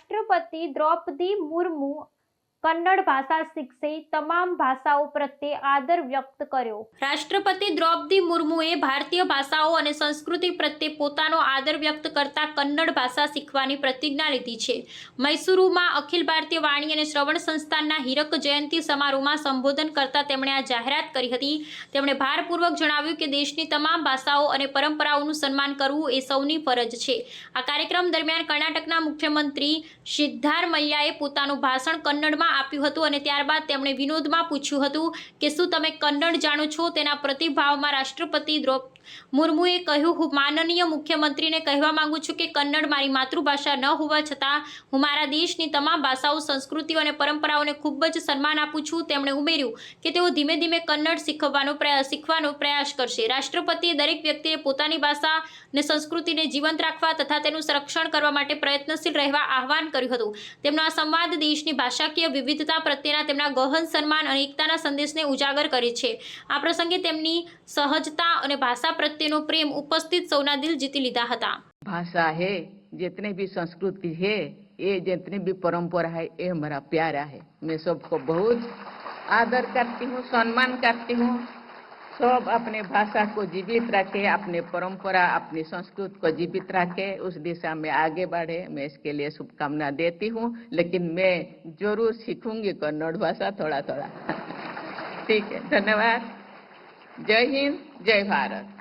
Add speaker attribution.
Speaker 1: રાષ્ટ્રપતિ દ્રૌપદી મુર્મુ કન્નડ ભાષા શીખશે તમામ ભાષાઓ પ્રત્યે આદર વ્યક્ત કર્યો. રાષ્ટ્રપતિ દ્રૌપદી મુર્મુએ ભારતીય ભાષાઓ અને સંસ્કૃતિ પ્રત્યે પોતાનો આદર વ્યક્ત કરતા કન્નડ ભાષા શીખવાની પ્રતિજ્ઞા લીધી છે. મૈસુરુમાં અખિલ ભારતીય વાણી અને શ્રવણ સંસ્થાનના હીરક જયંતિ સમારોહમાં સંબોધન કરતા તેમણે આ જાહેરાત કરી હતી. તેમણે ભારપૂર્વક જણાવ્યું કે દેશની તમામ ભાષાઓ અને પરંપરાઓનું સન્માન કરવું એ સૌની ફરજ છે. આ કાર્યક્રમ દરમિયાન કર્ણાટકના મુખ્યમંત્રી સિદ્ધારમૈયાએ પોતાનું ભાષણ કન્નડમાં આપ્યું હતું અને ત્યારબાદ તેમણે વિનોદમાં પૂછ્યું હતું કે શું તમે કન્નડ જાણો છો? તેના પ્રતિભાવમાં રાષ્ટ્રપતિ દ્રૌપ મુર્મુએ કહ્યું, હું માનનીય મુખ્યમંત્રીને કહેવા માંગુ છું કે કન્નડ મારી માતૃભાષા ન હોવા છતાં હું મારા દેશની તમામ ભાષાઓ, સંસ્કૃતિઓ અને પરંપરાઓને ખૂબ જ સન્માન આપું છું. તેમણે ઉમેર્યું કે તેઓ ધીમે ધીમે કન્નડ શીખવવાનો પ્રયાસ શીખવાનો પ્રયાસ કરશે. રાષ્ટ્રપતિએ દરેક વ્યક્તિએ પોતાની ભાષા અને સંસ્કૃતિને જીવંત રાખવા તથા તેનું સંરક્ષણ કરવા માટે પ્રયત્નશીલ રહેવા આહવાન કર્યું હતું. તેમનો આ સંવાદ દેશની ભાષાકીય વિવિધતા પ્રત્યેના તેમના ગહન સન્માન અને એકતાના સંદેશને ઉજાગર કરે છે આ પ્રસંગે તેમની સહજતા અને ભાષા પ્રત્યેનો પ્રેમ ઉપસ્થિત સૌના દિલ જીતી લીધા હતા
Speaker 2: भाषा है जितने भी संस्कृति है ये जितनी भी परंपरा है ये हमारा प्यारा है मैं सबको बहुत आदर करती हूँ सम्मान करती हूँ सब अपने भाषा को जीवित रखे, अपने परंपरा, अपनी संस्कृत को जीवित रखे, उस दिशा में आगे बढ़े। मैं इसके लिए शुभकामना देती हूँ, लेकिन मैं ज़रूर सीखूँगी कन्नड़ भाषा थोड़ा थोड़ा ठीक है, धन्यवाद। जय हिंद, जय भारत।